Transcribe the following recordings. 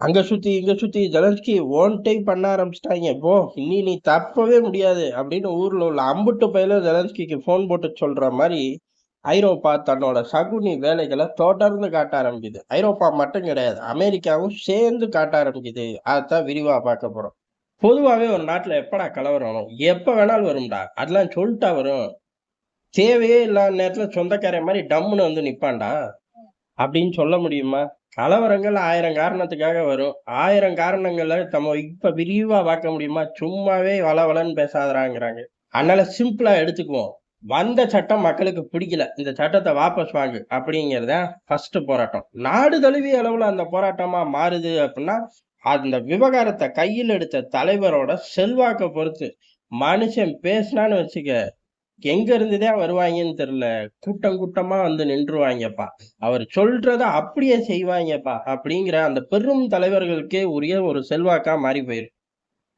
அங்கே சுற்றி இங்கே சுற்றி ஜலன்ஸ்கி ஓன் பண்ண ஆரம்பிச்சிட்டாங்க. போ இனி நீ தப்பவே முடியாது அப்படின்னு ஊரில் உள்ள அம்புட்டு பயில ஜலன்ஸ்கிக்கு ஃபோன் போட்டு சொல்கிற மாதிரி ஐரோப்பா தன்னோட சகுனி வேலைகளை தொடர்ந்து காட்ட ஆரம்பிக்குது. ஐரோப்பா மட்டும் கிடையாது அமெரிக்காவும் சேர்ந்து காட்ட ஆரம்பிக்குது. அதைத்தான் விரிவாக பார்க்க போகிறோம் பொதுவாகவே ஒரு நாட்டில் எப்படா கலவரம் வரும் எப்போ வேணாலும் வரும்டா. அதெல்லாம் சொல்லிட்டா வரும். தேவையே இல்லாத நேரத்தில் சொந்தக்காரன் மாதிரி டம்முன்னு வந்து நிற்பான்டா அப்படின்னு சொல்ல முடியுமா? கலவரங்கள் ஆயிரம் காரணத்துக்காக வரும். ஆயிரம் காரணங்களை நம்ம இப்ப விரிவா பார்க்க முடியுமா? சும்மாவே வளவலன்னு பேசாதறாங்கிறாங்க. அதனால சிம்பிளா எடுத்துக்குவோம். வந்த சட்டம் மக்களுக்கு பிடிக்கல. இந்த சட்டத்தை வாபஸ் வாங்கு அப்படிங்கிறத ஃபர்ஸ்ட் போராட்டம். நாடு தழுவிய அளவுல அந்த போராட்டமா மாறுது அப்படின்னா அந்த விவகாரத்தை கையில் எடுத்த தலைவரோட செல்வாக்க பொறுத்து மனுஷன் பேசினான்னு வச்சுக்க எங்க இருந்துதான் வருவாங்கன்னு தெரியல. கூட்டம் கூட்டமா வந்து நின்றுவாங்கப்பா. அவர் சொல்றத அப்படியே செய்வாங்கப்பா அப்படிங்கிற அந்த பெரும் தலைவர்களுக்கே உரிய ஒரு செல்வாக்கா மாறி போயிரு.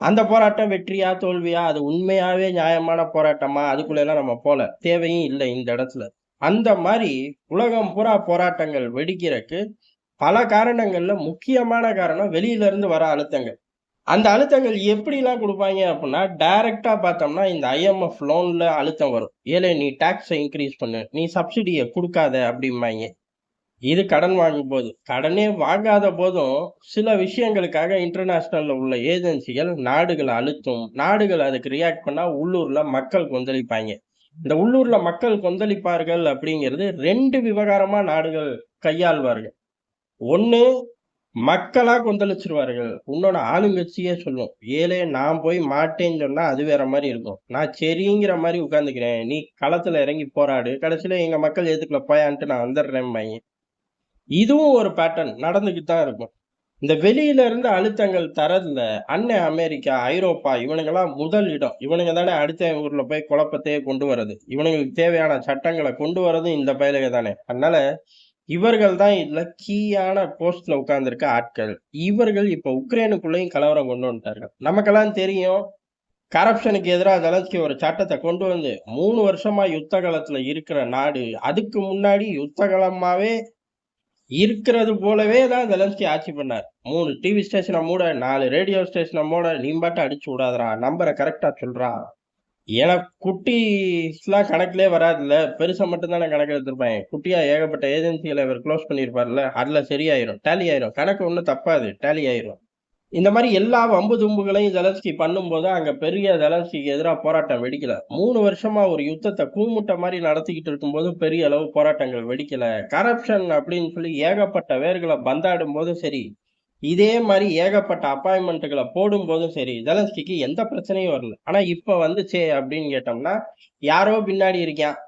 அந்த போராட்டம் வெற்றியா தோல்வியா அது உண்மையாவே நியாயமான போராட்டமா? அதுக்குள்ள எல்லாம் நம்ம போல தேவையும் இல்லை இந்த இடத்துல. அந்த மாதிரி உலகம் பூரா போராட்டங்கள் வெடிக்கிறதுக்கு பல காரணங்கள்ல முக்கியமான காரணம் வெளியில இருந்து வர அழுத்தங்கள். அந்த அழுத்தங்கள் எப்படிலாம் கொடுப்பாங்க அப்படின்னா டைரக்டா பார்த்தோம்னா இந்த ஐஎம்எஃப் லோன்ல அழுத்தம் வரும். ஏலே நீ டாக்ஸை இன்க்ரீஸ் பண்ணு. நீ சப்சிடியை கொடுக்காத அப்படிம்பாங்க. இது கடன் வாங்கும் போது. கடனே வாங்காத போதும் சில விஷயங்களுக்காக இன்டர்நேஷ்னலில் உள்ள ஏஜென்சிகள் நாடுகளை அழுத்தும். நாடுகள் அதுக்கு ரியாக்ட் பண்ணா உள்ளூர்ல மக்கள் கொந்தளிப்பாங்க. இந்த உள்ளூர்ல மக்கள் கொந்தளிப்பார்கள் அப்படிங்கிறது ரெண்டு விவகாரமா நாடுகள் கையாள்வார்கள். ஒன்று மக்களா கொந்தளிச்சிருவார்கள். உன்னோட ஆளுங்கட்சியே சொல்லும். ஏழே நான் போய் மாட்டேன்னு சொன்னா அது வேற மாதிரி இருக்கும். நான் சரிங்கிற மாதிரி உட்காந்துக்கிறேன் நீ களத்துல இறங்கி போராடு. கடைசியில எங்க மக்கள் எதுக்குள்ள போயான்ட்டு நான் வந்துடுறேன் பையன். இதுவும் ஒரு பேட்டர்ன் நடந்துக்கிட்டு தான் இருக்கும். இந்த வெளியில இருந்து அழுத்தங்கள் தரதுல அன்னை அமெரிக்கா ஐரோப்பா இவனுங்கெல்லாம் முதல் இடம். இவனுங்க தானே அடுத்த ஊர்ல போய் குழப்பத்தையே கொண்டு வர்றது. இவனுங்களுக்கு தேவையான சட்டங்களை கொண்டு வர்றதும் இந்த பயலுக தானே. அதனால இவர்கள் தான் இதில் கீயான போஸ்ட்ல உட்காந்துருக்க ஆட்கள். இவர்கள் இப்போ உக்ரைனுக்குள்ளேயும் கலவரம் கொண்டு வந்துட்டார்கள். நமக்கெல்லாம் தெரியும் கரப்ஷனுக்கு எதிராக ஜலன்ஸ்கி ஒரு சட்டத்தை கொண்டு வந்து மூணு வருஷமா யுத்த காலத்துல இருக்கிற நாடு அதுக்கு முன்னாடி யுத்த காலமாவே இருக்கிறது போலவே தான் ஜெலன்ஸ்கி ஆட்சி பண்ணார். மூணு டிவி ஸ்டேஷனை மூட நாலு ரேடியோ ஸ்டேஷனை மூட நீம்பாட்டை அடிச்சு விடாதரா நம்பரை கரெக்டாக சொல்கிறான் ஏன்னா குட்டிஸ்லாம் கணக்குலே வராதுல்ல. பெருசா மட்டும்தானே கணக்கு எடுத்திருப்பாங்க. குட்டியா ஏகப்பட்ட ஏஜென்சிகளை இவர் க்ளோஸ் பண்ணியிருப்பார்ல அதுல சரியாயிரும். டேலி ஆயிரும். கணக்கு ஒன்றும் தப்பாது. டேலி ஆயிரும். இந்த மாதிரி எல்லா வம்பு தும்புகளையும் ஜெலன்ஸ்கி பண்ணும்போது அங்க பெரிய ஜெலன்ஸ்கிக்கு எதிராக போராட்டம் வெடிக்கல. மூணு வருஷமா ஒரு யுத்தத்தை கூமுட்ட மாதிரி நடத்திக்கிட்டு இருக்கும்போது பெரிய அளவு போராட்டங்கள் வெடிக்கல. கரப்ஷன் அப்படின்னு சொல்லி ஏகப்பட்ட வேர்களை பந்தாடும் போதும் சரி இதே மாதிரி ஏகப்பட்ட அப்பாயின்மெண்ட்டுகளை போடும் போதும் சரி ஜெலன்ஸ்கிக்கு எந்த பிரச்சனையும் வரல. ஆனா இப்ப வந்துச்சே அப்படின்னு கேட்டோம்னா யாரோ பின்னாடி இருக்கான்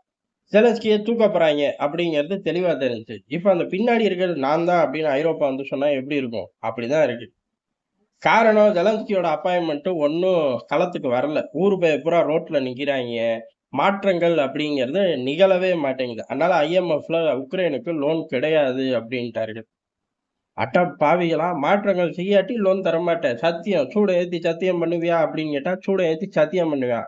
ஜெலன்ஸ்கியை தூக்க போறாங்க அப்படிங்கிறது தெளிவா தெரிஞ்சு இப்ப அந்த பின்னாடி இருக்கிறது நான் தான் அப்படின்னு ஐரோப்பா வந்து சொன்னா எப்படி இருக்கும்? அப்படிதான் இருக்கு. காரணம் ஜெலன்ஸ்கியோட அப்பாயின்மெண்ட்டு ஒன்றும் களத்துக்கு வரல. ஊர் போய் பூரா ரோட்ல நிக்கிறாங்க. மாற்றங்கள் அப்படிங்கிறது நிகழவே மாட்டேங்குது. அதனால ஐஎம்எஃப்ல உக்ரைனுக்கு லோன் கிடையாது அப்படின்ட்டார்கள். அட்ட பாவிகளா? மாற்றங்கள் செய்யாட்டி லோன் தர மாட்டேன் சத்தியம். சூடை ஏத்தி சத்தியம் பண்ணுவியா அப்படின்னு கேட்டா சூடை ஏத்தி சத்தியம் பண்ணுவியா?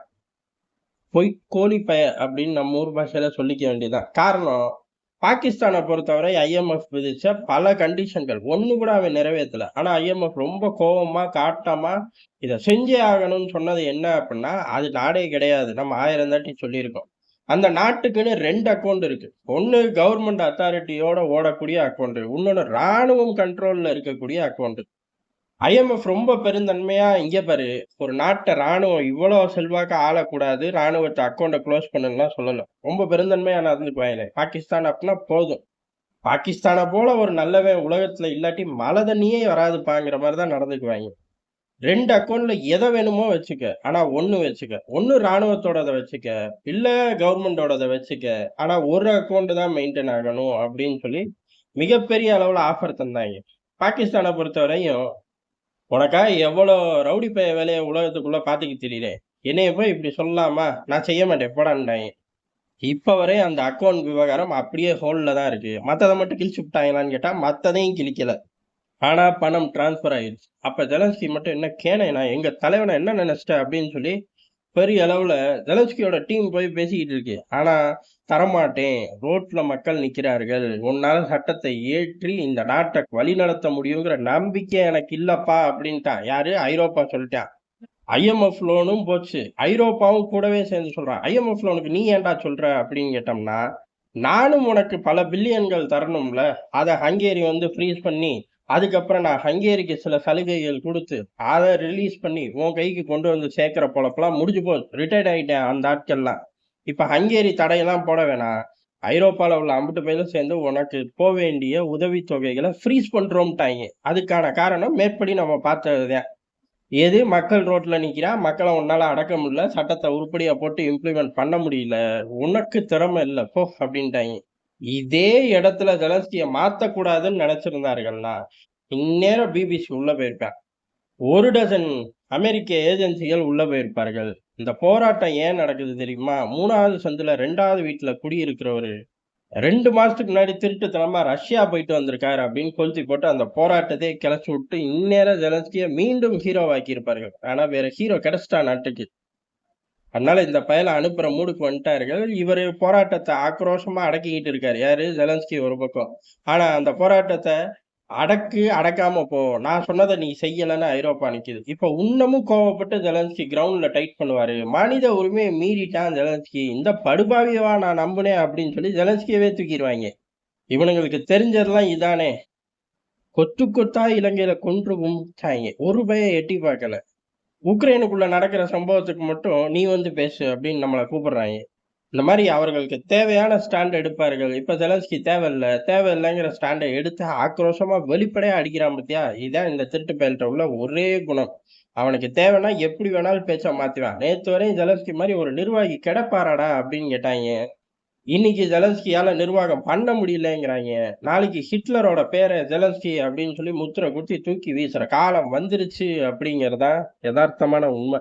பொய் கோழி பய அப்படின்னு நம்ம ஊர் பாஷையில சொல்லிக்க வேண்டியதுதான். காரணம் பாகிஸ்தானை பொறுத்தவரை ஐஎம்எஃப் விதிச்ச பல கண்டிஷன்கள் ஒன்று கூட அவன் நிறைவேற்றல. ஆனால் ஐஎம்எஃப் ரொம்ப கோபமாக காட்டமாக இதை செஞ்சே ஆகணும்னு சொன்னது என்ன அப்படின்னா அது நாடே கிடையாது. நம்ம ஆயிரம் தாட்டி சொல்லியிருக்கோம். அந்த நாட்டுக்குன்னு ரெண்டு அக்கௌண்ட் இருக்கு. ஒன்று கவர்மெண்ட் அத்தாரிட்டியோட ஓடக்கூடிய அக்கௌண்ட் இன்னொன்று ராணுவம் கண்ட்ரோலில் இருக்கக்கூடிய அக்கௌண்ட் ஐஎம்எஃப் ரொம்ப பெருந்தன்மையா இங்க பாரு ஒரு நாட்டை ராணுவம் இவ்வளோ செல்வாக்க ஆளக்கூடாது ராணுவத்தை அக்கௌண்ட்டை க்ளோஸ் பண்ணுங்கலாம் சொல்லலாம் ரொம்ப பெருந்தன்மையா நடந்துக்குவாங்க பாகிஸ்தான் அப்படின்னா போதும். பாகிஸ்தானை போல ஒரு நல்லவன் உலகத்துல இல்லாட்டி மழை தண்ணியே வராதுப்பாங்கிற மாதிரி தான் நடந்துக்குவாங்க. ரெண்டு அக்கௌண்ட்ல எதை வேணுமோ வச்சுக்க. ஆனா ஒன்னு வச்சுக்க. ஒன்னு ராணுவத்தோடத வச்சுக்க. இல்ல கவர்மெண்டோடத வச்சுக்க. ஆனா ஒரு அக்கௌண்ட் தான் மெயின்டைன் ஆகணும் அப்படின்னு சொல்லி மிகப்பெரிய அளவுல ஆஃபர் தந்தாங்க. பாகிஸ்தானை பொறுத்தவரையும் உனக்கா எவ்வளோ ரவுடி பைய வேலையை உலகத்துக்குள்ள பாத்துக்க தெரியல என்னைய போய் இப்படி சொல்லலாமா நான் செய்ய மாட்டேன். போடான்ட்டாங்க இப்போ வரை அந்த அக்கௌண்ட் விவகாரம் அப்படியே ஹோல்ல தான் இருக்கு. மற்றதை மட்டும் கிழிச்சு விட்டாங்களான்னு கேட்டா மற்றதையும் கிழிக்கல. ஆனால் பணம் டிரான்ஸ்ஃபர் ஆயிடுச்சு அப்போ ஜெலன்ஸ்கி மட்டும் என்ன கேனே நான் எங்கள் தலைவனை என்ன நினச்சிட்டேன்? அப்படின்னு சொல்லி பெரிய அளவில் ஜெலன்ஸ்கியோட டீம் போய் பேசிக்கிட்டு இருக்கு. ஆனால் தரமாட்டேன். ரோட்டில் மக்கள் நிற்கிறார்கள் உன்னால் சட்டத்தை ஏற்றி இந்த நாட்டை வழிநடத்த முடியுங்கிற நம்பிக்கை எனக்கு இல்லைப்பா அப்படின்ட்டான் யாரு? ஐரோப்பா சொல்லிட்டான் ஐஎம்எஃப் லோனும் போச்சு. ஐரோப்பாவும் கூடவே சேர்ந்து சொல்கிறான் ஐஎம்எஃப் லோனுக்கு நீ ஏன்டா சொல்கிற அப்படின்னு கேட்டோம்னா நானும் உனக்கு பல பில்லியன்கள் தரணும்ல. அதை ஹங்கேரி வந்து ஃப்ரீஸ் பண்ணி அதுக்கப்புறம் நான் ஹங்கேரிக்கு சில சலுகைகள் கொடுத்து அதை ரிலீஸ் பண்ணி உன் கைக்கு கொண்டு வந்து சேர்க்குற பொழப்பெல்லாம் முடிஞ்சு போச்சு. ரிட்டையர்ட் ஆகிட்டேன் அந்த ஆட்கள்லாம். இப்போ ஹங்கேரி தடையெல்லாம் போட வேணாம். ஐரோப்பாவில் உள்ள அம்புட்டு பேரும் சேர்ந்து உனக்கு போக வேண்டிய உதவித்தொகைகளை ஃப்ரீஸ் பண்ணுறோம்ட்டாங்க அதுக்கான காரணம் மேற்படி நம்ம பார்த்ததுதான். எது? மக்கள் ரோட்டில் நிற்கிறா மக்களை உன்னால் அடக்க முடியல. சட்டத்தை உருப்படியாக போட்டு இம்ப்ளிமெண்ட் பண்ண முடியல. உனக்கு திறமை இல்லை. போ அப்படின்ட்டாங்க இதே இடத்துல ஜெலன்ஸ்கிய மாத்தக்கூடாதுன்னு நினைச்சிருந்தார்கள்னா இந்நேரம் பிபிசி உள்ள போயிருப்பேன் ஒரு டசன் அமெரிக்க ஏஜென்சிகள் உள்ள போயிருப்பார்கள். இந்த போராட்டம் ஏன் நடக்குது தெரியுமா? மூணாவது சந்தில் ரெண்டாவது வீட்டுல குடியிருக்கிறவரு ரெண்டு மாசத்துக்கு முன்னாடி திருட்டுத்தனமா ரஷ்யா போயிட்டு வந்திருக்காரு அப்படின்னு கொளுத்தி போட்டு அந்த போராட்டத்தை கிளச்சி விட்டு இந்நேரம் ஜெலன்ஸ்கிய மீண்டும் ஹீரோவாக்கி இருப்பார்கள் ஆனா வேற ஹீரோ கிடைச்சிட்டா நாட்டுக்கு. அதனால இந்த பயலை அனுப்புற மூடுக்கு வந்துட்டார்கள். இவர் போராட்டத்தை ஆக்ரோஷமா அடக்கிக்கிட்டு இருக்காரு. யாரு? ஜெலன்ஸ்கி ஒரு பக்கம். ஆனா அந்த போராட்டத்தை அடக்கு அடக்காம போ. நான் சொன்னதை நீ செய்யலைன்னு ஐரோப்பா நிக்குது. இப்போ இன்னமும் கோவப்பட்டு ஜெலன்ஸ்கி கிரவுண்ட்ல டைட் பண்ணுவாரு. மனித உரிமையை மீறிட்டான் ஜெலன்ஸ்கி. இந்த படுபாவியவா நான் நம்புனேன் அப்படின்னு சொல்லி ஜெலன்ஸ்கியவே தூக்கிடுவாங்க. இவனுங்களுக்கு தெரிஞ்சதெல்லாம் இதானே. கொத்து கொத்தா இலங்கையில கொன்று கும்பிட்டாங்க. ஒரு பய எட்டி பார்க்கல. உக்ரைனுக்குள்ள நடக்கிற சம்பவத்துக்கு மட்டும் நீ வந்து பேசு அப்படின்னு நம்மளை கூப்பிடுறாங்க. இந்த மாதிரி அவர்களுக்கு தேவையான ஸ்டாண்ட் எடுப்பார்கள். இப்போ ஜெலன்ஸ்கி தேவையில்லை. தேவையில்லைங்கிற ஸ்டாண்டை எடுத்து ஆக்ரோஷமாக வெளிப்படையாக அடிக்கிறான் பத்தியா? இதான் இந்த திருட்டு பயல்கிட்ட உள்ள ஒரே குணம். அவனுக்கு தேவைன்னா எப்படி வேணாலும் பேச்சை மாற்றிவான் நேற்று வரையும் ஜெலன்ஸ்கி மாதிரி ஒரு நிர்வாகி கிடப்பாராடா அப்படின்னு கேட்டாங்க. இன்னைக்கு ஜெலன்ஸ்கியால நிர்வாகம் பண்ண முடியலங்கிறாங்க. நாளைக்கு ஹிட்லரோட பேரை ஜெலன்ஸ்கி அப்படின்னு சொல்லி முத்திரை குத்தி தூக்கி வீசுற காலம் வந்துருச்சு அப்படிங்கறதா யதார்த்தமான உண்மை.